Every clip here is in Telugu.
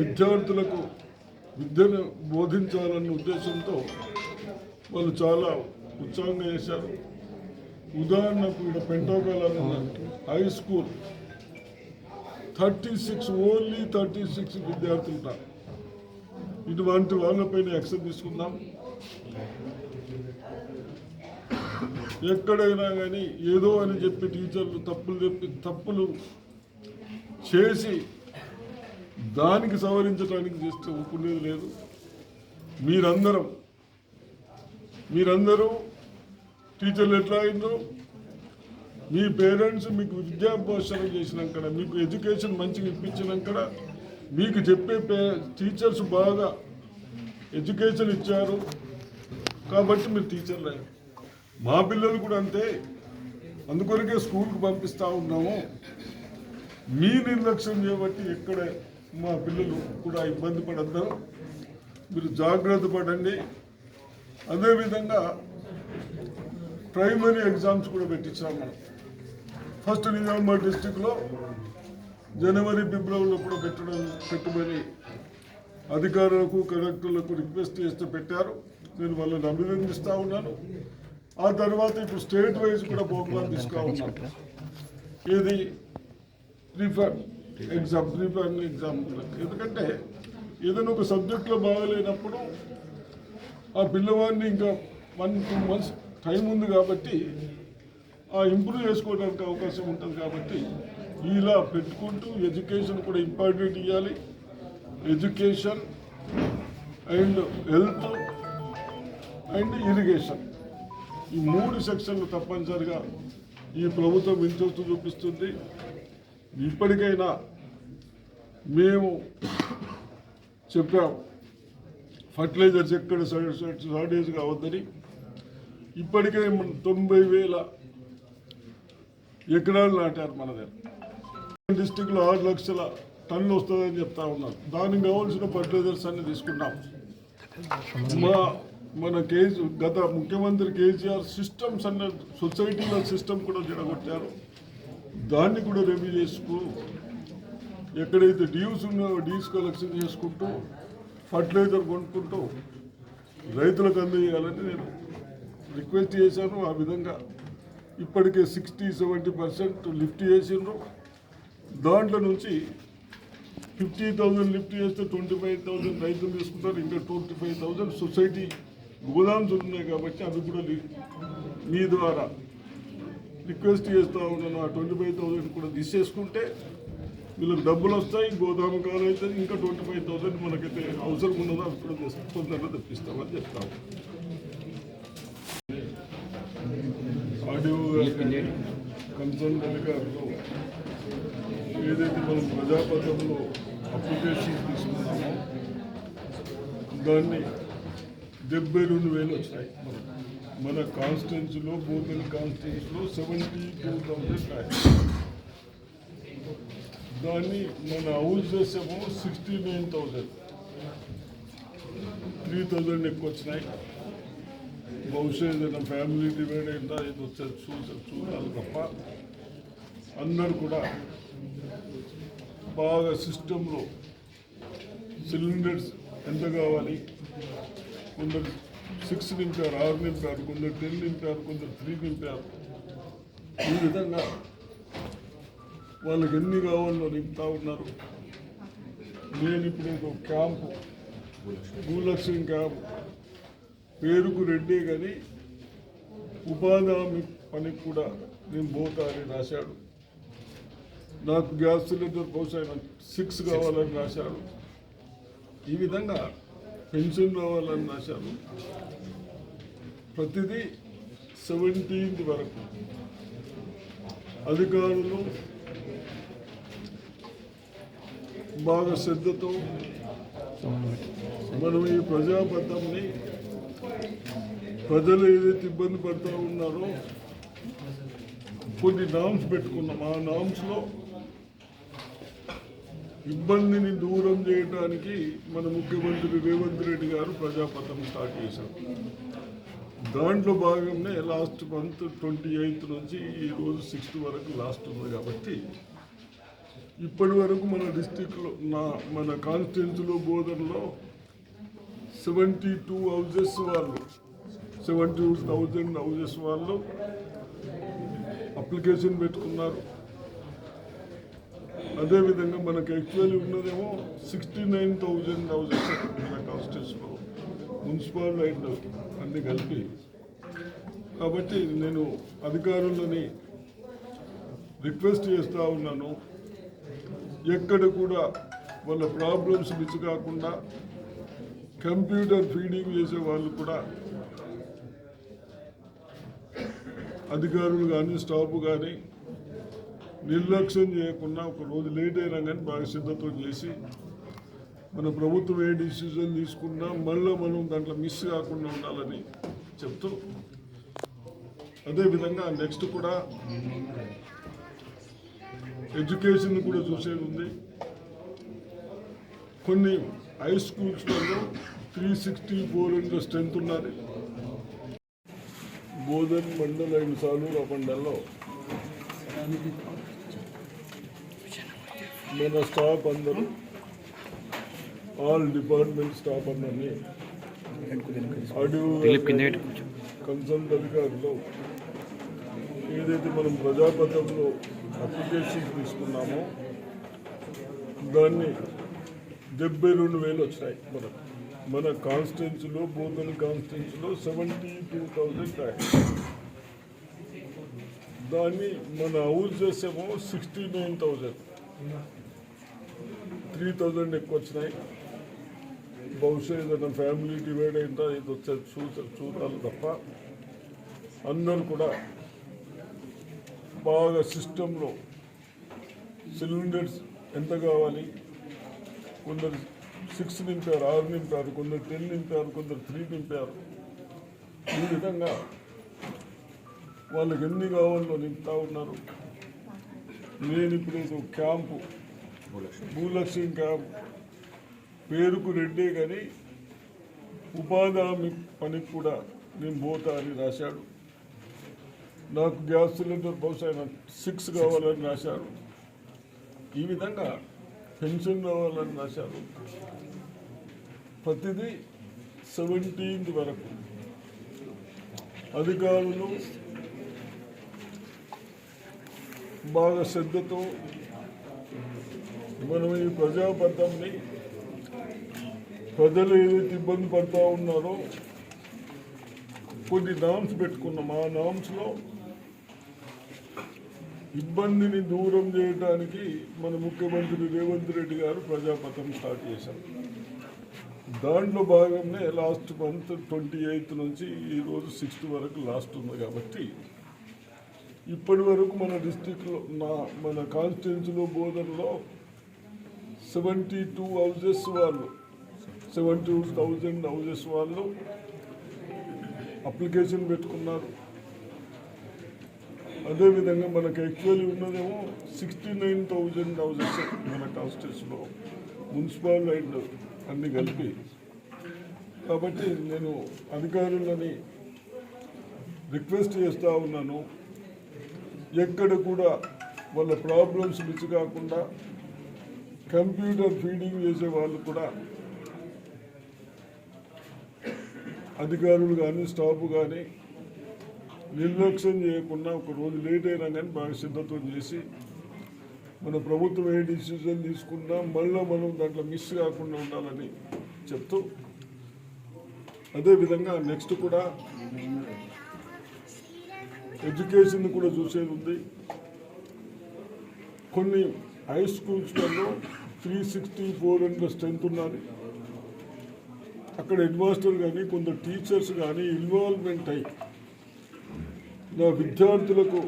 విద్యార్థులకు విద్యను బోధించాలన్న ఉద్దేశంతో వాళ్ళు చాలా ఉత్సాహంగా చేశారు. ఉదాహరణకు ఇక్కడ పెంటోకాల high school. Thirty six only thirty six విద్యార్థులు ఉన్నారు. ఇటువంటి వాళ్ళపైన యాక్షన్ తీసుకుందాం. ఎక్కడైనా కానీ ఏదో అని చెప్పి టీచర్లు తప్పులు చెప్పి తప్పులు చేసి దానికి సవరించడానికి చేస్తే ఒప్పుకునేది లేదు. మీరందరం మీరందరూ టీచర్లు ఎట్లా అయిందో మీ పేరెంట్స్ మీకు విద్యాభోషణ చేసినాక మీకు ఎడ్యుకేషన్ మంచిగా ఇప్పించినాక మీకు చెప్పే పే టీచర్స్ బాగా ఎడ్యుకేషన్ ఇచ్చారు. కాబట్టి మీరు టీచర్లు. మా పిల్లలు కూడా అంతే. అందుకొరకే స్కూల్కి పంపిస్తూ ఉన్నాము. మీ నిర్లక్ష్యం చేయబట్టి ఎక్కడ మా పిల్లలు కూడా ఇబ్బంది పడద్దాం. మీరు జాగ్రత్త పడండి. అదేవిధంగా ప్రైమరీ ఎగ్జామ్స్ కూడా పెట్టించాము ఫస్ట్ నిజామాబాద్ డిస్టిక్లో జనవరి ఫిబ్రవరిలో కూడా పెట్టడం పెట్టుబడి అధికారులకు కలెక్టర్లకు రిక్వెస్ట్ చేస్తే పెట్టారు. నేను వాళ్ళని అభినందిస్తూ ఉన్నాను. ఆ తర్వాత ఇప్పుడు స్టేట్ వైజ్ కూడా ప్రోగ్రామ్ తీసుకున్నాను ఇది రిఫర్. ఎగ్జామ్ రిఫర్ ఎగ్జామ్ ఎందుకంటే ఏదైనా ఒక సబ్జెక్ట్లో బాగలేనప్పుడు ఆ పిల్లవాడిని ఇంకా వన్ టూ మంత్స్ టైం ఉంది కాబట్టి ఆ ఇంప్రూవ్ చేసుకోవడానికి అవకాశం ఉంటుంది కాబట్టి ఇలా పెట్టుకుంటూ ఎడ్యుకేషన్ కూడా ఇంపార్టెంట్ ఇవ్వాలి education and health and irrigation ఈ మూడు సెక్షన్లు తప్పనిసరిగా ఈ ప్రభుత్వం ఇంట్రెస్ట్ చూపిస్తుంది. ఇప్పటికైనా మేము చెప్పాం ఫర్టిలైజర్స్ ఎక్కడ షార్టేజ్ కావద్దని. ఇప్పటికే తొంభై వేల ఎకరాలు నాటారు మన దగ్గర. డిస్టిక్లో ఆరు లక్షల టన్నులు వస్తుందని చెప్తా ఉన్నారు. దానికి కావాల్సిన ఫర్టిలైజర్స్ అన్ని తీసుకున్నాం. మా మన కేజీ గత ముఖ్యమంత్రి కేసీఆర్ సిస్టమ్స్ అన్న సొసైటీలో సిస్టమ్ కూడా జడగొట్టారు దాన్ని కూడా రెమ్యూ చేసుకో. ఎక్కడైతే డ్యూస్ ఉన్నాయో డ్యూస్ కలెక్షన్ చేసుకుంటూ ఫర్టిలైజర్ కొనుక్కుంటూ రైతులకు అందజేయాలని నేను రిక్వెస్ట్ చేశాను. ఆ విధంగా ఇప్పటికే సిక్స్టీ సెవెంటీ పర్సెంట్ లిఫ్ట్ చేసిండ్రు. దాంట్లో నుంచి ఫిఫ్టీ థౌజండ్ లిఫ్ట్ చేస్తే ట్వంటీ ఫైవ్ థౌజండ్ రైతులు తీసుకుంటారు. ఇంకా twenty five thousand society godowns ఉన్నాయి కాబట్టి అవి కూడా మీ ద్వారా రిక్వెస్ట్ చేస్తూ ఉన్నాను. ఆ ట్వంటీ ఫైవ్ థౌసండ్ కూడా తీసేసుకుంటే వీళ్ళకి డబ్బులు వస్తాయి గోదాము కాలు అయితే ఇంకా ట్వంటీ ఫైవ్ థౌసండ్ మనకైతే అవసరం ఉన్నదో అది కూడా తొందరగా తెప్పిస్తామని చెప్తాము. ఆడియో కన్సర్న్ కనుక ఏదైతే మనం ప్రజాపథంలో అప్లికేషన్ తీసుకున్నామో దాన్ని డెబ్బై రెండు వేలు వచ్చినాయి. మన కాన్స్టిట్యున్సీలో భూమిని కాన్స్టిట్యున్సీలో సెవెంటీ టూ థౌసండ్ దాన్ని మన హౌస్ చేసాము sixty nine thousand three thousand ఎక్కువ వచ్చినాయి. బహుశా ఏదైనా ఫ్యామిలీ డివైడ్ అయిందా ఇది వచ్చారు చూసారు చూడాలి తప్ప అందరు కూడా బాగా సిస్టంలో సిలిండర్స్ ఎంత కావాలి? కొందరు సిక్స్ నింపారు ఆరు నింపారు కొందరు టెన్ నింపారు కొందరు త్రీ నింపారు ఈ విధంగా వాళ్ళకి ఎన్ని కావాలో నింపుతా ఉన్నారు. నేను ఇప్పుడు ఒక క్యాంపు భూలక్ష్మి క్యాంప్ పేరుకు రెడ్డే కానీ ఉపాధి హామీ పనికి కూడా నేను పోతా అని రాశాడు. నాకు గ్యాస్ సిలిండర్ బహుశా సిక్స్ కావాలని రాశాడు. ఈ విధంగా పెన్షన్ రావాలని రాశాను ప్రతిదీ సెవెంటీన్త్ వరకు అధికారులు బాగా శ్రద్ధతో మనం ఈ ప్రజాపథంని ప్రజలు ఏదైతే ఇబ్బంది పడుతూ ఉన్నారో కొన్ని నామ్స్ పెట్టుకున్నాం. ఆ నామ్స్లో ఇబ్బందిని దూరం చేయడానికి మన ముఖ్యమంత్రి రేవంత్ రెడ్డి గారు ప్రజాపథం స్టార్ట్ చేశారు. దాంట్లో భాగంగా లాస్ట్ మంత్ ట్వంటీ ఎయిత్ నుంచి ఈ రోజు సిక్స్త్ వరకు లాస్ట్ ఉంది కాబట్టి ఇప్పటి వరకు మన డిస్టిక్లో నా మన కాన్స్టిట్యున్సీలో బోధనలో సెవెంటీ టూ హౌజెస్ వాళ్ళు సెవెంటీ టూ థౌజండ్ హౌజెస్ వాళ్ళు అప్లికేషన్ పెట్టుకున్నారు. అదేవిధంగా మనకు యాక్చువల్లీ ఉన్నదేమో సిక్స్టీ నైన్ థౌజండ్ హౌసెస్ మన కాన్స్టిట్యూన్సీలో మున్సిపల్ అండ్ అన్ని కలిపి. కాబట్టి నేను అధికారులని రిక్వెస్ట్ చేస్తూ ఉన్నాను. ఎక్కడ కూడా వాళ్ళ ప్రాబ్లమ్స్ మిస్ కాకుండా కంప్యూటర్ ఫీడింగ్ చేసే వాళ్ళు కూడా అధికారులు కానీ స్టాఫ్ కానీ నిర్లక్ష్యం చేయకుండా ఒక రోజు లేట్ అయినా కానీ బాగా సిద్ధతో చేసి మన ప్రభుత్వం ఏ డిసిజన్ తీసుకున్నా మళ్ళీ మనం దాంట్లో మిస్ కాకుండా ఉండాలని చెప్తూ అదేవిధంగా నెక్స్ట్ కూడా ఎడ్యుకేషన్ కూడా చూసేది ఉంది. కొన్ని high స్కూల్స్లలో three sixty four hundred strength ఉన్నది. బోధన్ మండల్ అండ్ సాలూరు మండల్లో మన స్టాఫ్ అందరూ ఆల్ డిపార్ట్మెంట్ స్టాఫ్ అందరినీ కన్సల్ట్ అధికారులు ఏదైతే మనం ప్రజాపథంలో అప్లికేషన్ తీసుకున్నామో దాన్ని డెబ్బై రెండు వేలు వచ్చినాయి మనకు. మన కాన్స్టిట్యున్సీలో బోధన కాన్స్టిట్యున్సీలో సెవెంటీ టూ థౌజండ్ దాన్ని మన హౌసెస్ ఏమో sixty nine thousand three thousand ఎక్కువ వచ్చినాయి బహుశా ఏదైనా ఫ్యామిలీ డివైడ్ అయిందా ఇది వచ్చేది చూస చూడాలి తప్ప అందరూ కూడా బాగా సిస్టంలో సిలిండర్స్ ఎంత కావాలి కొందరు సిక్స్ నింపారు ఆరు నింపారు కొందరు టెన్ నింపారు కొందరు త్రీ నింపారు. ఈ విధంగా వాళ్ళకి ఎన్ని కావాలో నింపుతా ఉన్నారు. నేను ఇప్పుడు క్యాంపు భూలక్ష్మి. క్యాంప్ పేరుకు రెడ్డే కానీ ఉపాధి హామీ పనికి కూడా నేను పోతా అని రాశాడు. నాకు గ్యాస్ సిలిండర్ బహుశా ఆయన సిక్స్ కావాలని రాశారు. ఈ విధంగా పెన్షన్ కావాలని రాశారు. ప్రతిదీ సెవెంటీన్త్ వరకు. అధికారులు బాగా శ్రద్ధతో మనం ఈ ప్రజాబద్ధంని ప్రజలు ఏదైతే ఇబ్బంది పడుతూ ఉన్నారో కొన్ని నామ్స్ పెట్టుకున్నాం. ఆ నామ్స్లో ఇబ్బందిని దూరం చేయడానికి మన ముఖ్యమంత్రి రేవంత్ రెడ్డి గారు ప్రజాపథం స్టార్ట్ చేశారు. దాంట్లో భాగంగా లాస్ట్ మంత్ ట్వంటీ ఎయిత్ నుంచి ఈరోజు సిక్స్త్ వరకు లాస్ట్ ఉంది కాబట్టి ఇప్పటి వరకు మన డిస్టిక్లో నా మన కాన్స్టిట్యున్సీలో బోధనలో సెవెంటీ టూ హౌజెస్ వాళ్ళు. సెవెంటీ టూ థౌజండ్ హౌజెస్ వాళ్ళు అప్లికేషన్ పెట్టుకున్నారు. అదేవిధంగా మనకు యాక్చువల్లీ ఉన్నదేమో సిక్స్టీ నైన్ థౌజండ్ హౌజెస్ మన కాన్స్టిట్యూషన్లో మున్సిపల్ అండ్ అన్ని కలిపి. కాబట్టి నేను అధికారులని రిక్వెస్ట్ చేస్తూ ఉన్నాను. ఎక్కడ కూడా వాళ్ళ ప్రాబ్లమ్స్ మిస్ కాకుండా కంప్యూటర్ ఫీడింగ్ చేసే వాళ్ళు కూడా అధికారులు కానీ స్టాఫ్ కానీ నిర్లక్ష్యం చేయకుండా ఒక రోజు లేట్ అయినా కానీ బాగా సిద్ధతో చేసి మన ప్రభుత్వం ఏ డిసిజన్ తీసుకున్నా మళ్ళీ మనం దాంట్లో మిస్ కాకుండా ఉండాలని చెప్తూ అదేవిధంగా నెక్స్ట్ కూడా ఎడ్యుకేషన్ కూడా చూసేది ఉంది. కొన్ని high స్కూల్స్లలో three sixty four hundred strength ఉన్నది. అక్కడ హెడ్మాస్టర్ కానీ కొందరు టీచర్స్ కానీ ఇన్వాల్వ్మెంట్ అయ్యి నా విద్యార్థులకు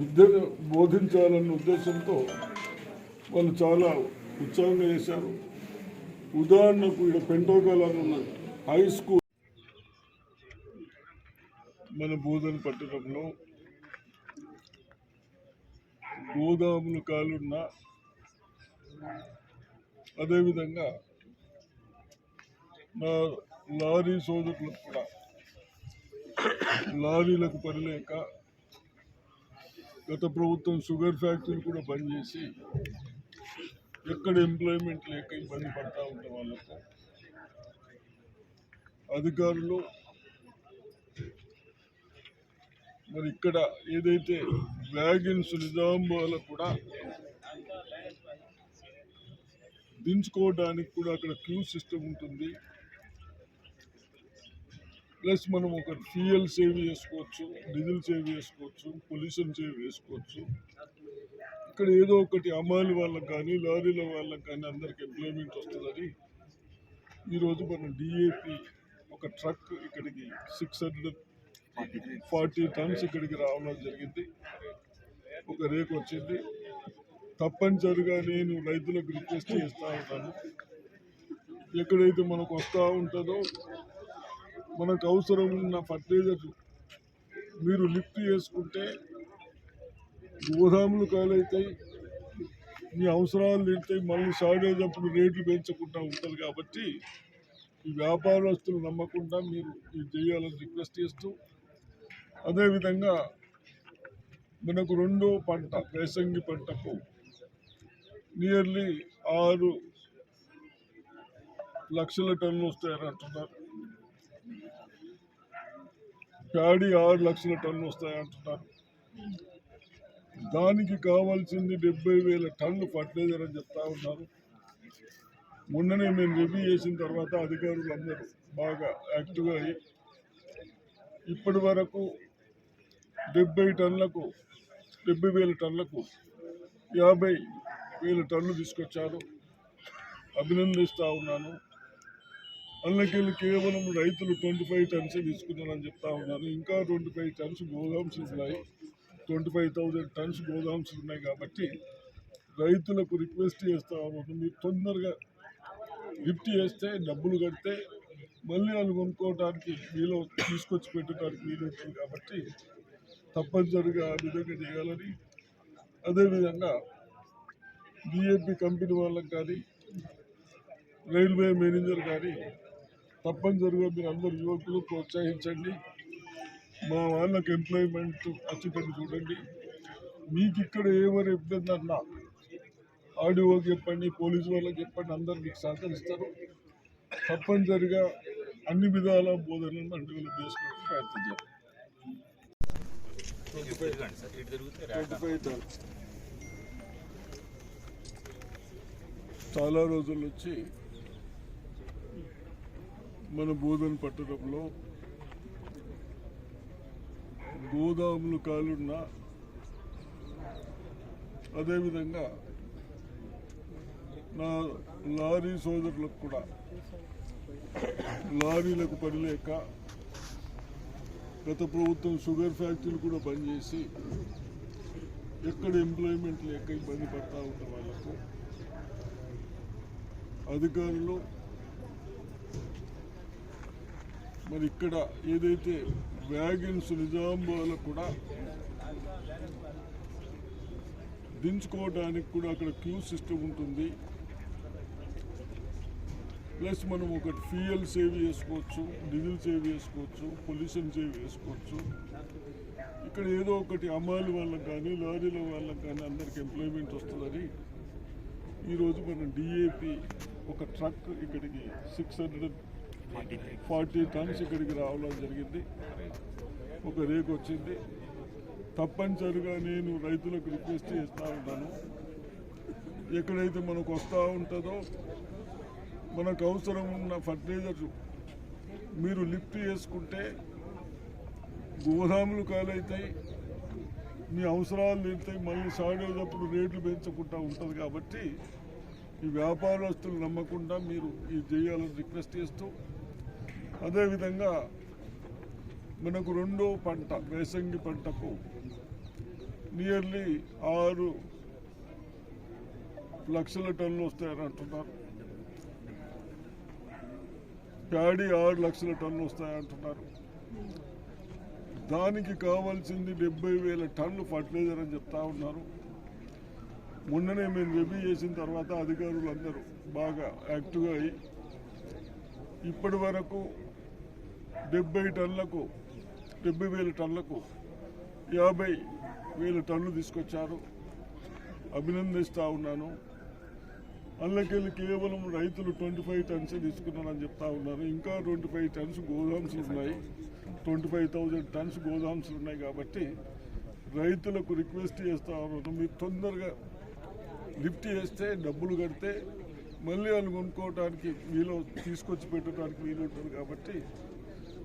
విద్యను బోధించాలన్న ఉద్దేశంతో వాళ్ళు చాలా ఉత్సాహంగా చేశారు. ఉదాహరణకు ఇక్కడ పెంటోకాలని ఉన్నది. హై స్కూల్ మన బోధన పట్టణంలో గోదాములు కాలున్న అదేవిధంగా నా లారీ సోదరులకు కూడా లారీలకు పని లేక గత ప్రభుత్వం షుగర్ ఫ్యాక్టరీలు కూడా బంద్ చేసి ఎక్కడ ఎంప్లాయ్మెంట్ లేక ఇబ్బంది పడతా ఉంటే వాళ్ళకు అధికారులు మరి ఇక్కడ ఏదైతే వ్యాగన్స్ నిజామాబాద్లో కూడా దించుకోవడానికి కూడా అక్కడ క్యూ సిస్టమ్ ఉంటుంది. ప్లస్ మనం ఒక ఫ్యూయల్ సేవ్ చేసుకోవచ్చు డీజిల్ సేవ్ చేసుకోవచ్చు పొల్యూషన్ సేవ్ చేసుకోవచ్చు. ఇక్కడ ఏదో ఒకటి అమ్మాయిల వాళ్ళకి కానీ లారీల వాళ్ళకి కానీ అందరికి ఎంప్లాయ్మెంట్ వస్తుందని ఈరోజు మనం డిఏపి ఒక ట్రక్ ఇక్కడికి సిక్స్ హండ్రెడ్ ఫార్టీ టన్స్ ఇక్కడికి రావడం జరిగింది. ఒక రేక్ వచ్చింది. తప్పనిసరిగా నేను రైతులకు రిక్వెస్ట్ చేస్తూ ఉంటాను ఎక్కడైతే మనకు వస్తూ ఉంటుందో మనకు అవసరం ఉన్న ఫర్టిలైజర్ మీరు లిఫ్ట్ చేసుకుంటే గోదాములు కాలవుతాయి మీ అవసరాలు తీరుతాయి మళ్ళీ షార్టేజ్ అప్పుడు రేట్లు పెంచకుండా ఉంటుంది కాబట్టి ఈ వ్యాపారస్తులు నమ్మకుండా మీరు ఇది చేయాలని రిక్వెస్ట్ చేస్తూ అదేవిధంగా మనకు రెండో పంట వేసంగి పంటకు నియర్లీ ఆరు లక్షల టన్నులు వస్తాయని అంటున్నారు ప్యాడీ ఆరు లక్షల టన్నులు వస్తాయంటున్నారు. దానికి కావాల్సింది డెబ్బై వేల టన్ను ఫర్టిలైజర్ అని చెప్తా ఉన్నారు. మొన్ననే మేము రివ్యూ చేసిన తర్వాత అధికారులు అందరూ బాగా యాక్టివ్గా అయ్యి ఇప్పటి వరకు డెబ్బై టన్నులకు డెబ్బై వేల టన్నులకు యాభై వేల టన్నులు తీసుకొచ్చారు. అభినందిస్తూ ఉన్నాను. అందులోకెళ్ళి కేవలం రైతులు ట్వంటీ ఫైవ్ టన్స్ తీసుకున్నారని చెప్తా ఉన్నారు ఇంకా ట్వంటీ ఫైవ్ టన్స్ గోదామ్స్ ఉన్నాయి. Twenty five thousand tons godowns ఉన్నాయి కాబట్టి రైతులకు రిక్వెస్ట్ చేస్తా ఉన్నాను. మీరు తొందరగా లిఫ్ట్ చేస్తే డబ్బులు కడితే మళ్ళీ వాళ్ళు కొనుక్కోవడానికి వీలు తీసుకొచ్చి పెట్టడానికి వీలు అవుతుంది కాబట్టి తప్పనిసరిగా ఆ విధంగా చేయాలని అదేవిధంగా డిఏపి కంపెనీ వాళ్ళకి కానీ రైల్వే మేనేజర్ కానీ తప్పనిసరిగా మీరు అందరు యువకులు ప్రోత్సహించండి. మా వాళ్ళకి ఎంప్లాయ్మెంట్ వచ్చేటట్టు చూడండి. మీకు ఇక్కడ ఏమైనా ఇబ్బంది అన్నా ఆడియోకి చెప్పండి పోలీసు వాళ్ళకి చెప్పండి అందరు మీకు సహకరిస్తారు. తప్పనిసరిగా అన్ని విధాల బోధనలను అడ్డుగులు చేసుకోవడానికి ప్రయత్నం చేయాలి చాలా రోజుల నుంచి మన బోధన పట్టణంలో గోదాములు కాలున్న అదేవిధంగా నా లారీ సోదరులకు కూడా లారీలకు పని లేక గత ప్రభుత్వం షుగర్ ఫ్యాక్టరీలు కూడా బంద్ చేసి ఎక్కడ ఎంప్లాయ్మెంట్ లేక ఇబ్బంది పడతా ఉన్న వాళ్ళకు అధికారులు మరి ఇక్కడ ఏదైతే వ్యాగన్స్ నిజామాబాద్లో కూడా దించుకోవడానికి కూడా అక్కడ క్యూ సిస్టమ్ ఉంటుంది. ప్లస్ మనం ఒకటి ఫ్యూయల్ సేవ్ చేసుకోవచ్చు డీజిల్ సేవ్ చేసుకోవచ్చు పొల్యూషన్ సేవ్ చేసుకోవచ్చు. ఇక్కడ ఏదో ఒకటి అమ్మాయిల వాళ్ళకి కానీ లారీల వాళ్ళకి కానీ అందరికి ఎంప్లాయ్మెంట్ వస్తుందని. ఈరోజు మనం డిఏపి ఒక ట్రక్ ఇక్కడికి సిక్స్ హండ్రెడ్ ఫార్టీ టన్స్ ఇక్కడికి రావడం జరిగింది. ఒక రేక్ వచ్చింది. తప్పనిసరిగా నేను రైతులకు రిక్వెస్ట్ చేస్తూ ఉంటాను ఎక్కడైతే మనకు వస్తూ ఉంటుందో మనకు అవసరం ఉన్న ఫర్టిలైజర్ మీరు లిఫ్ట్ చేసుకుంటే గోదాములు కాలవుతాయి మీ అవసరాలు తీరుతాయి మళ్ళీ సాగేటప్పుడు రేట్లు పెంచకుండా ఉంటుంది కాబట్టి ఈ వ్యాపారస్తులు నమ్మకుండా మీరు ఇది చేయాలని రిక్వెస్ట్ చేస్తూ అదేవిధంగా మనకు రెండో పంట వేసంగి పంటకు నియర్లీ ఆరు లక్షల టన్నులు వస్తాయని అంటున్నారు. ప్యాడీ ఆరు లక్షల టన్నులు వస్తాయంటున్నారు. దానికి కావాల్సింది డెబ్బై వేల టన్ను ఫర్టిలైజర్ అని చెప్తా ఉన్నారు. మొన్ననే మేము రివ్యూ చేసిన తర్వాత అధికారులు అందరూ బాగా యాక్టివ్గా అయ్యి ఇప్పటి వరకు డెబ్బై టన్నులకు డెబ్బై వేల టన్నులకు యాభై వేల టన్నులు తీసుకొచ్చారు. అభినందిస్తూ ఉన్నాను. అందులోకెళ్ళి కేవలం రైతులు ట్వంటీ ఫైవ్ టన్స్ తీసుకున్నారని చెప్తా ఉన్నారు. ఇంకా ట్వంటీ ఫైవ్ టన్స్ గోదామ్స్ ఉన్నాయి. Twenty five thousand tons godowns ఉన్నాయి కాబట్టి రైతులకు రిక్వెస్ట్ చేస్తా ఉన్నాను. మీరు తొందరగా లిఫ్ట్ చేస్తే డబ్బులు కడితే మళ్ళీ వాళ్ళు కొనుక్కోవడానికి వీలు తీసుకొచ్చి పెట్టడానికి వీలు ఉంటుంది కాబట్టి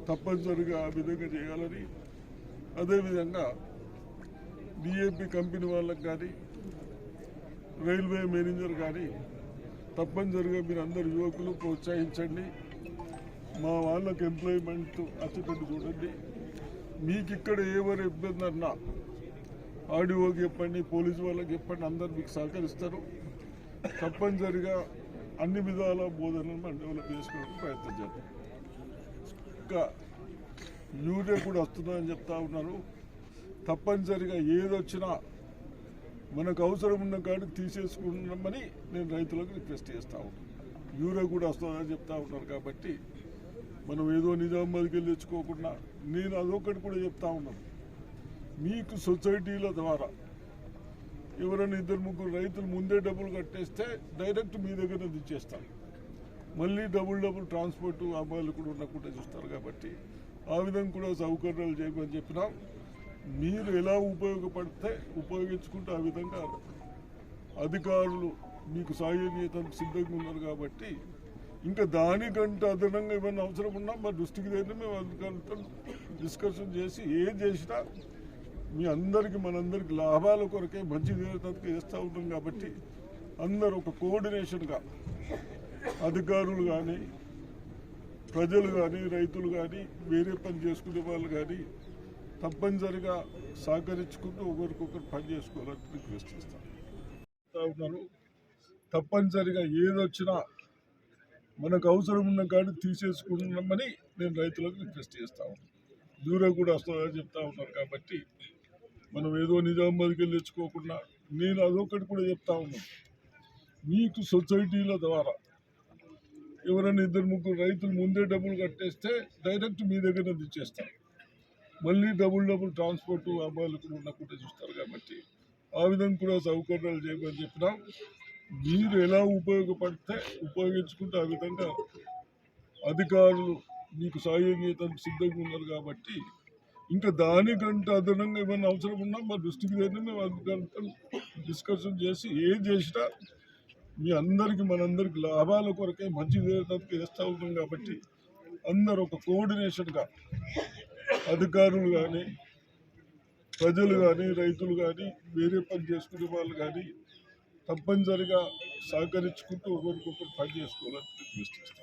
తప్పనిసరిగా ఆ విధంగా చేయాలని. అదేవిధంగా డిఏపి కంపెనీ వాళ్ళకి కానీ రైల్వే మేనేజర్ కానీ తప్పనిసరిగా మీరు అందరు యువకులు ప్రోత్సహించండి. మా వాళ్ళకి ఎంప్లాయ్మెంట్ అచ్చుకట్టు చూడండి. మీకు ఇక్కడ ఎవరు ఇబ్బంది అన్నా ఆడిఓకి చెప్పండి పోలీసు వాళ్ళకి చెప్పండి అందరు మీకు సహకరిస్తారు. తప్పనిసరిగా అన్ని విధాల బోధనలు మనం డెవలప్ చేసుకోవడానికి ప్రయత్నం చేద్దాం. ఇంకా యూరియా కూడా వస్తుందని చెప్తా ఉన్నారు. తప్పనిసరిగా ఏదొచ్చినా మనకు అవసరం ఉన్న కాడికి తీసేసుకున్నామని నేను రైతులకు రిక్వెస్ట్ చేస్తా ఉన్నాను యూరియా కూడా వస్తుందని చెప్తా ఉన్నారు కాబట్టి మనం ఏదో నిజామాబాద్కి వెళ్ళి తెచ్చుకోకుండా నేను అదొకటి కూడా చెప్తా ఉన్నాను. మీకు సొసైటీల ద్వారా ఎవరైనా ఇద్దరు ముగ్గురు రైతులు ముందే డబ్బులు కట్టేస్తే డైరెక్ట్ మీ దగ్గర తెచ్చేస్తారు మళ్ళీ డబుల్ డబుల్ ట్రాన్స్పోర్ట్ అమ్మాయిలు కూడా ఉండకుండా చూస్తారు కాబట్టి ఆ విధంగా కూడా సౌకర్యాలు చేయమని చెప్పినాం. మీరు ఎలా ఉపయోగపడితే ఉపయోగించుకుంటే ఆ విధంగా అధికారులు మీకు సాయం చేయడానికి సిద్ధంగా ఉన్నారు కాబట్టి ఇంకా దానికంటే అదనంగా ఏమైనా అవసరం ఉన్నా మా దృష్టికి దగ్గర మేము అధికారులతో డిస్కషన్ చేసి ఏం చేసినా మీ అందరికీ మనందరికి లాభాల కొరకే మంచి జరుగుతుంది చేస్తూ ఉంటాం కాబట్టి అందరూ ఒక కోఆర్డినేషన్గా అధికారులు కానీ ప్రజలు కానీ రైతులు కానీ వేరే పని చేసుకునే వాళ్ళు కానీ తప్పనిసరిగా సహకరించుకుంటూ ఒకరికొకరు పనిచేసుకోవాలని రిక్వెస్ట్ చేస్తాను ఉన్నారు తప్పనిసరిగా ఏదొచ్చినా మనకు అవసరం ఉన్న కానీ తీసేసుకున్నామని నేను రైతులకు రిక్వెస్ట్ చేస్తా ఉన్నాను. దూరం కూడా వస్తుందని చెప్తా ఉన్నారు కాబట్టి మనం ఏదో నిజామాబాద్కి వెళ్ళి తెచ్చుకోకుండా నేను అదొకటి కూడా చెప్తా ఉన్నాను. మీకు సొసైటీల ద్వారా ఎవరైనా ఇద్దరు ముగ్గురు రైతులు ముందే డబ్బులు కట్టేస్తే డైరెక్ట్ మీ దగ్గర తెచ్చేస్తారు. మళ్ళీ డబుల్ డబుల్ ట్రాన్స్పోర్ట్ అమ్మాయిలు కూడా ఉండకుండా చూస్తారు కాబట్టి ఆ విధంగా కూడా సౌకర్యాలు చేయమని చెప్పినాం మీరు ఎలా ఉపయోగపడితే ఉపయోగించుకుంటే ఆ విధంగా అధికారులు మీకు సాయం చేయడానికి సిద్ధంగా ఉన్నారు కాబట్టి ఇంకా దానికంటే అదనంగా ఏమైనా అవసరం ఉన్నా మా దృష్టికి దగ్గర మేము అధికారులతో డిస్కషన్ చేసి ఏం చేసినా మీ అందరికీ మనందరికి లాభాల కొరకే మంచి చేయడానికి చేస్తూ ఉంటాం కాబట్టి అందరూ ఒక కోఆర్డినేషన్గా అధికారులు కానీ ప్రజలు కానీ రైతులు కానీ వేరే పని చేసుకునే వాళ్ళు కానీ తప్పనిసరిగా సహకరించుకుంటూ ఒకరికొకరు పని చేసుకోవాలని రిక్వెస్ట్